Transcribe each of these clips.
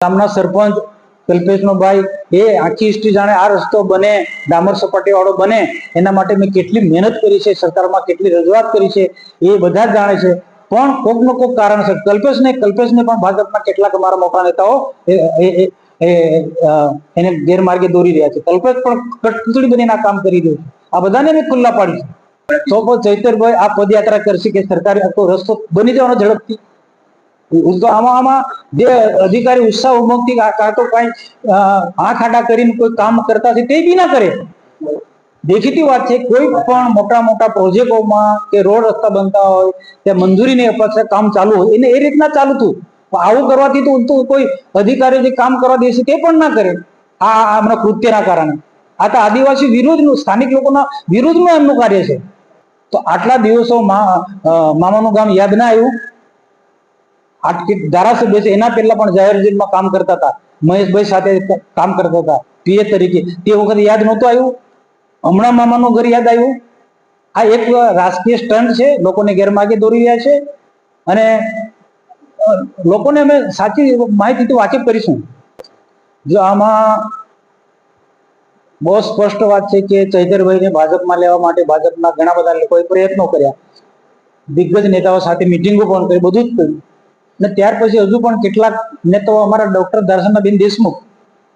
ગામના સરપંચ કલ્પેશનો એ આખી હિસ્ટ્રી જાણે આ રસ્તો બને, ડામર સપાટી વાળો બને, એના માટે મેં કેટલી મહેનત કરી છે, સરકારમાં કેટલી રજૂઆત કરી છે, એ બધા જ જાણે છે. પણ કોક નો કોક કારણસર કલ્પેશને કલ્પેશને પણ ભાજપના કેટલાક અમારા મોટા નેતાઓ એને ગેરમાર્ગે દોરી રહ્યા છે. કલ્પેશ પણ કટકુતડી બનીને કામ કરી રહ્યું છે. આ બધાને મેં ખુલ્લા પાડી છે. તો ચૈતરભાઈ આ પદયાત્રા કરશે કે સરકારે આખો રસ્તો બની જવાનો ઝડપથી તો આમાં આમાં જે અધિકારી ઉત્સાહ ઉમંગથી કા તો કઈ આંખ આડા કરીને કોઈ કામ કરતા છે તે બી ના કરે. દેખીતી વાત છે, કોઈ પણ મોટા મોટા પ્રોજેક્ટોમાં કે રોડ રસ્તા બનતા હોય તે મંજૂરીની અપેક્ષા કામ ચાલુ હોય, એને એ રીતના ચાલુ થયું. આવું કરવાથી તો કોઈ અધિકારી જે કામ કરવા દેશે તે પણ ના કરે. આ હમણાં કૃત્યના કારણે. આ તો આદિવાસી વિરોધનું સ્થાનિક લોકોના વિરોધનું એમનું કાર્ય છે. તો આટલા દિવસો મામાનું ગામ યાદ ના આવ્યું. આ ધારાસભ્ય છે, એના પહેલા પણ જાહેર જીવનમાં કામ કરતા હતા. મહેશભાઈ સાથે કામ કરતા હતા, પીએ તરીકે. તે વખતે યાદ નહોતું આવ્યું? હમણાં મામાનું ઘર યાદ આવ્યું? આ એક રાજકીય સ્ટન્ટ છે, લોકોને ગેરમાર્ગે દોરી રહ્યા છે. અને લોકોને અમે સાચી માહિતીથી વાકેફ કરીશું જો આમાં બહુ સ્પષ્ટ વાત છે કે ચૈતરભાઈને ભાજપમાં લેવા માટે ભાજપના ઘણા બધા લોકોએ પ્રયત્નો કર્યા. દિગ્ગજ નેતાઓ સાથે મિટિંગો પણ કરી બધું જ કર્યું. અને ત્યાર પછી હજુ પણ કેટલાક નેતાઓ અમારા ડોક્ટર દર્શનાબેન દેશમુખ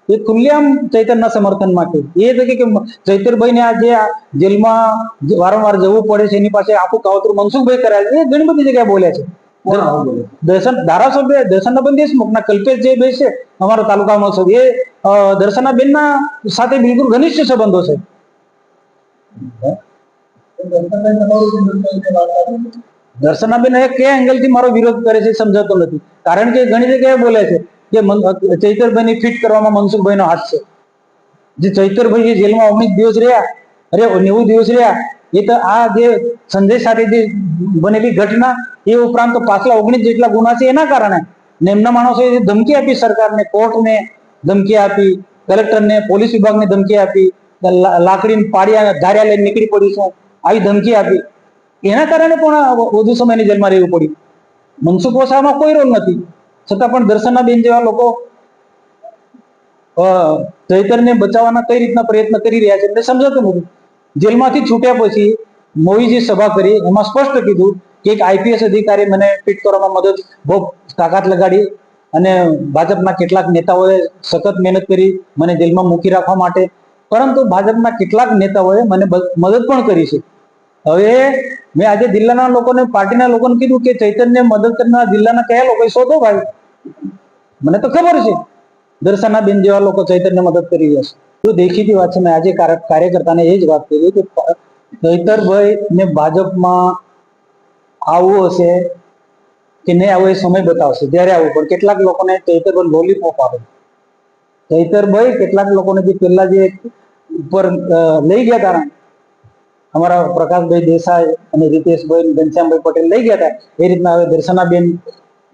એ ખુલ્લેઆમ ચૈતરના સમર્થનમાં કે એ તો કે ચૈતરભાઈને આ જે જેલમાં વારંવાર જવું પડે છે એની પાસે આખું કાવતરું મનસુખભાઈ કરાય છે એ ઘણી બધી જગ્યાએ બોલ્યા છે. દર્શન ધારાસભ્ય દર્શનાબેન દેશમુખના કલ્પેશ જે બે છે અમારા તાલુકામાં છે એ દર્શનાબેનના સાથે બિલકુલ ઘનિષ્ઠ સંબંધો છે. દર્શનાબેન એ કયા એંગલથી મારો વિરોધ કરે છે સમજાતો નથી. કારણ કે ઘણી જગ્યાએ બોલે છે કે ચૈતરભાઈની ફિટ કરવામાં મનસુખભાઈનો હાથ છે. જે ચૈતરભાઈ જેલમાં ઓગણીસ દિવસ રહ્યા, અરે નેવું દિવસ રહ્યા, એ તો આ જે સંજય સાથે જે બનેલી ઘટના, એ ઉપરાંત પાછલા ઓગણીસ જેટલા ગુના છે એના કારણે, ને એમના માણસોએ ધમકી આપી સરકારને, કોર્ટને ધમકી આપી, કલેક્ટરને, પોલીસ વિભાગને ધમકી આપી લાકડીને પાડ્યા ધાર્યા લઈને નીકળી પડીશું આવી ધમકી આપી. એના કારણે પણ વધુ સમયની જેલમાં રહેવું પડ્યું. મનસુખ વસાવામાં કોઈ રોલ નથી. છતાં પણ દર્શનાબેન જેવા લોકો ચૈતરને બચાવવાના કઈ રીતના પ્રયત્ન કરી રહ્યા છે એટલે સમજાતું નથી. જેલમાંથી છૂટ્યા પછી મોવી જે સભા કરી, એમાં સ્પષ્ટ કીધું કે એક આઈપીએસ અધિકારી મને ફિટ કરવામાં મદદ બહુ તાકાત લગાડી અને ભાજપના કેટલાક નેતાઓએ સખત મહેનત કરી મને જેલમાં મૂકી રાખવા માટે. પરંતુ ભાજપના કેટલાક નેતાઓએ મને મદદ પણ કરી છે. હવે મેં આજે જિલ્લાના લોકોને પાર્ટીના લોકોને કીધું કે ચૈતન્ય મદદ કરનાર જિલ્લાના કયા લોકો શોધો ભાઈ? મને તો ખબર છે. દર્શનાબેન જેવા લોકો ચૈતન્ય મદદ કરી રહ્યા છે. તો દેખીતી વાત છે મેં આજે કાર્ય- કાર્યકર્તાને એ જ વાત કરી કે ચૈતરભાઈ ને ભાજપમાં આવવું હશે કે નહીં આવું એ સમય બતાવશે. જ્યારે આવવું પણ કેટલાક લોકોને ચૈતરભાઈ લોલીપોપ આપે. ચૈતરભાઈ કેટલાક લોકોને જે પેલા જે ઉપર લઈ ગયા ને, અમારા પ્રકાશભાઈ દેસાઈ અને રીતેશભાઈ ઘનશ્યામભાઈ પટેલ લઈ ગયા હતા. એ રીતના હવે દર્શનાબેન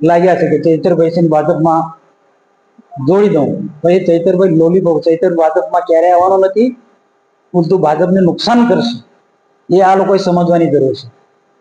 લાગ્યા છે કે ચૈતરભાઈ છે ભાજપમાં જોડી દઉં. પછી ચૈતરભાઈ લોલીપોપ ચૈતર ભાજપમાં ક્યારે આવવાનો નથી. ઉલટું ભાજપને નુકસાન કરશે. એ આ લોકોએ સમજવાની જરૂર છે.